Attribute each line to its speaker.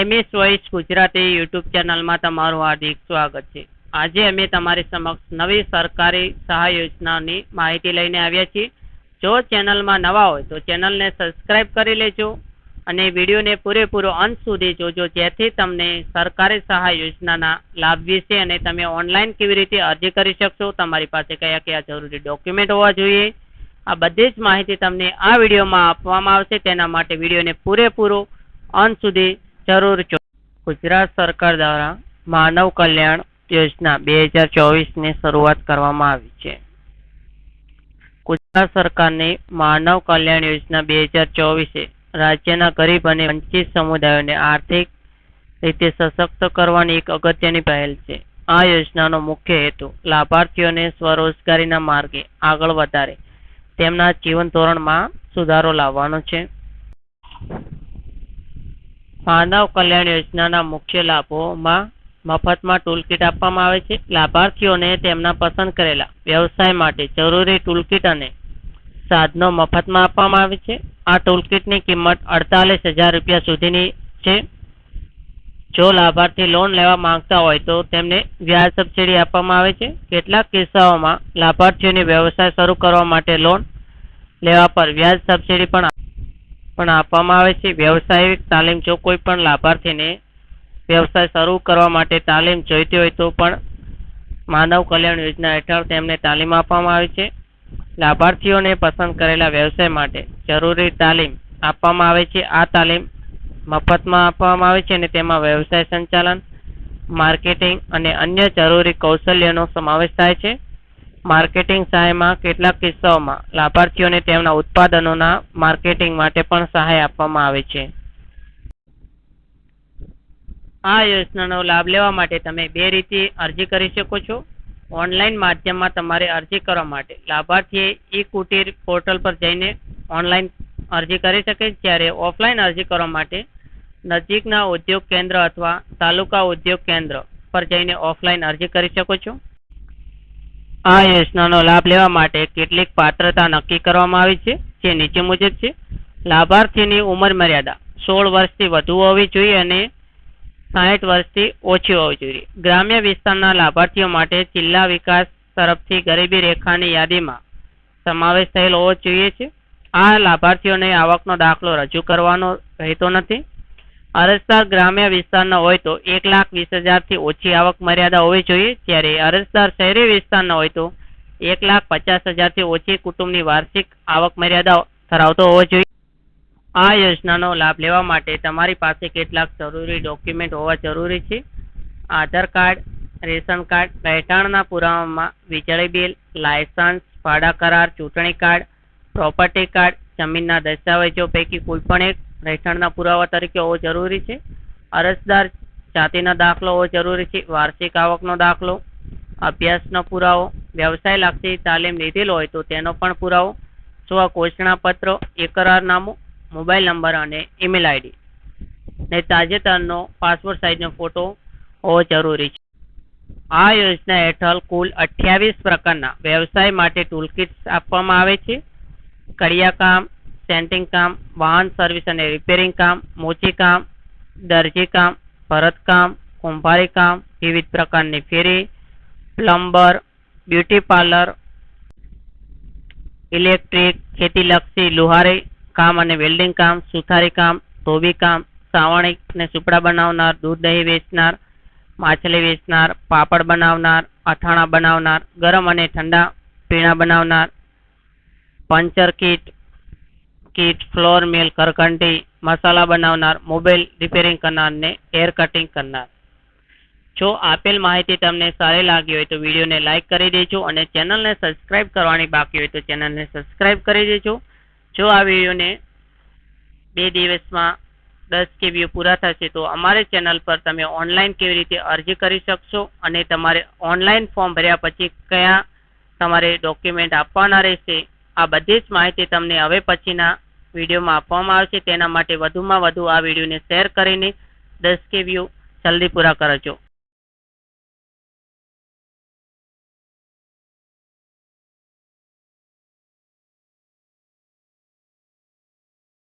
Speaker 1: MS voice Gujarati YouTube ચેનલમાં તમારું હાર્દિક સ્વાગત છે. આજે અમે તમારી સમક્ષ નવી સરકારી સહાય યોજનાની માહિતી લઈને આવ્યા છીએ. જો ચેનલમાં નવા હોય તો ચેનલને સબસ્ક્રાઇબ કરી લેજો અને વિડીયોને પૂરેપૂરો અંત સુધી જોજો, જેથી તમને સરકારી સહાય યોજનાના લાભ વિશે અને તમે ઓનલાઈન કેવી રીતે અરજી કરી શકશો, તમારી પાસે કયા કયા જરૂરી ડોક્યુમેન્ટ હોવા જોઈએ, આ બધી જ માહિતી તમને આ વિડીયોમાં આપવામાં આવશે. તેના માટે વિડીયોને પૂરેપૂરો અંત સુધી જરૂર ગુજરાત સરકાર દ્વારા માનવ કલ્યાણ યોજના બે હજાર ચોવીસની શરૂઆત કરવામાં આવી છે. ગુજરાત સરકારની માનવ કલ્યાણ યોજના બે હજાર ચોવીસે રાજ્યના ગરીબ અને વંચિત સમુદાયોને આર્થિક રીતે સશક્ત કરવાની એક અગત્યની પહેલ છે. આ યોજનાનો મુખ્ય હેતુ લાભાર્થીઓને સ્વરોજગારીના માર્ગે આગળ વધારે તેમના જીવન ધોરણમાં સુધારો લાવવાનો છે. માનવ કલ્યાણ યોજનાના મુખ્ય લાભોમાં મફતમાં ટૂલકીટ આપવામાં આવે છે. લાભાર્થીઓને તેમના પસંદ કરેલા વ્યવસાય માટે જરૂરી ટૂલકીટ અને સાધનો મફતમાં આપવામાં આવે છે. આ ટૂલકીટની કિંમત અડતાલીસ હજાર રૂપિયા સુધીની છે. જો લાભાર્થી લોન લેવા માંગતા હોય તો તેમને વ્યાજ સબસિડી આપવામાં આવે છે. કેટલાક કિસ્સાઓમાં લાભાર્થીઓને વ્યવસાય શરૂ કરવા માટે લોન લેવા પર વ્યાજ સબસિડી પણ પણ આપવામાં આવે છે. વ્યવસાયિક તાલીમ જો કોઈ પણ લાભાર્થીને વ્યવસાય શરૂ કરવા માટે તાલીમ જોઈતી હોય તો પણ માનવ કલ્યાણ યોજના હેઠળ તેમને તાલીમ આપવામાં આવે છે. લાભાર્થીઓને પસંદ કરેલા વ્યવસાય માટે જરૂરી તાલીમ આપવામાં આવે છે. આ તાલીમ મફતમાં આપવામાં આવે છે અને તેમાં વ્યવસાય સંચાલન, માર્કેટિંગ અને અન્ય જરૂરી કૌશલ્યનો સમાવેશ થાય છે. માર્કેટિંગ સહાયમાં કેટલાક કિસ્સાઓમાં લાભાર્થીઓને તેમના ઉત્પાદનોના માર્કેટિંગ માટે પણ સહાય આપવામાં આવે છે. આ યોજનાનો લાભ લેવા માટે તમે બે રીતે અરજી કરી શકો છો. ઓનલાઈન માધ્યમમાં તમારે અરજી કરવા માટે લાભાર્થીએ ઈ કુટીર પોર્ટલ પર જઈને ઓનલાઈન અરજી કરી શકે જ્યારે ઓફલાઈન અરજી કરવા માટે નજીકના ઉદ્યોગ કેન્દ્ર અથવા તાલુકા ઉદ્યોગ કેન્દ્ર પર જઈને ઓફલાઈન અરજી કરી શકો છો. આ યોજનાનો લાભ લેવા માટે કેટલીક પાત્રતા નક્કી કરવામાં આવી છે, જે નીચે મુજબ છે. લાભાર્થીની ઉંમર મર્યાદા સોળ વર્ષથી વધુ હોવી જોઈએ અને સાહીઠ વર્ષથી ઓછી હોવી જોઈએ. ગ્રામ્ય વિસ્તારના લાભાર્થીઓ માટે જિલ્લા વિકાસ તરફથી ગરીબી રેખાની યાદીમાં સમાવેશ થયેલ હોવો જોઈએ છે. આ લાભાર્થીઓને આવકનો દાખલો રજૂ કરવાનો રહેતો નથી. અરજદાર ગ્રામ્ય વિસ્તારના હોય તો એક લાખ વીસ હજારથી ઓછી આવક મર્યાદા હોવી જોઈએ. જ્યારે અરજદાર શહેરી વિસ્તારના હોય તો એક લાખ પચાસ હજારથી ઓછી કુટુંબની વાર્ષિક આવક મર્યાદા ધરાવતો હોવો જોઈએ. આ યોજનાનો લાભ લેવા માટે તમારી પાસે કેટલાક જરૂરી ડોક્યુમેન્ટ હોવા જરૂરી છે. આધાર કાર્ડ, રેશન કાર્ડ, રહેઠાણના પુરાવામાં વીજળી બિલ, લાયસન્સ, ભાડા કરાર, ચૂંટણી કાર્ડ, પ્રોપર્ટી કાર્ડ, જમીનના દસ્તાવેજો પૈકી કોઈ પણ એક રહેઠાણના પુરાવા તરીકે હોવો જરૂરી છે. અરજદાર જાતિનો દાખલો હોવો જરૂરી છે. વાર્ષિક આવકનો દાખલો, અભ્યાસનો પુરાવો, વ્યવસાય લક્ષી તાલીમ લીધેલો હોય તો તેનો પણ પુરાવો સ્વઘોષણા ઘોષણાપત્ર એકરારનામું મોબાઈલ નંબર અને ઈમેલ આઈડી ને તાજેતરનો પાસપોર્ટ સાઇઝનો ફોટો હોવો જરૂરી છે. આ યોજના હેઠળ કુલ અઠ્યાવીસ પ્રકારના વ્યવસાય માટે ટૂલકિટ્સ આપવામાં આવે છે. કડિયા કામ સેન્ટિંગ કામ, વાહન સર્વિસ અને રિપેરિંગ કામ, મોચી કામ, દરજી કામ ભરતકામ કુંભારી કામ, વિવિધ પ્રકારની ફેરી, પ્લમ્બર, બ્યુટી પાર્લર, ઇલેક્ટ્રિક, ખેતીલક્ષી, લુહારી કામ અને વેલ્ડિંગ કામ, સુથારી કામ, ધોબી કામ, સાવણી ને સુપડા બનાવનાર, દૂધ દહીં વેચનાર, માછલી વેચનાર, પાપડ બનાવનાર, અથાણા બનાવનાર, ગરમ અને ઠંડા પીણા બનાવનાર, puncture kit kit flour mill કરકંટી મસાલા બનાવનાર મોબાઈલ રિપેરિંગ કરનાર ને હેર કટિંગ કરનાર જો આપેલ માહિતી તમને સારી લાગી હોય તો વિડીયોને લાઇક કરી દેજો અને ચેનલને સબસ્ક્રાઇબ કરવાની બાકી હોય તો ચેનલને સબસ્ક્રાઇબ કરી દેજો. જો આ વિડીયોને બે દિવસમાં દસ કે વ્યૂ પૂરા થશે તો અમારી ચેનલ પર તમે ઓનલાઈન કેવી રીતે અરજી કરી શકશો અને તમારે ઓનલાઈન ફોર્મ ભર્યા પછી કયા તમારે ડોક્યુમેન્ટ આપવાના રહેશે, આ બધી જ માહિતી તમને હવે પછીના વિડીયોમાં આપવામાં આવશે તેના માટે વધુમાં વધુ આ વિડીયોને શેર કરીને દસ કે વ્યૂ જલ્દી પૂરા કરજો.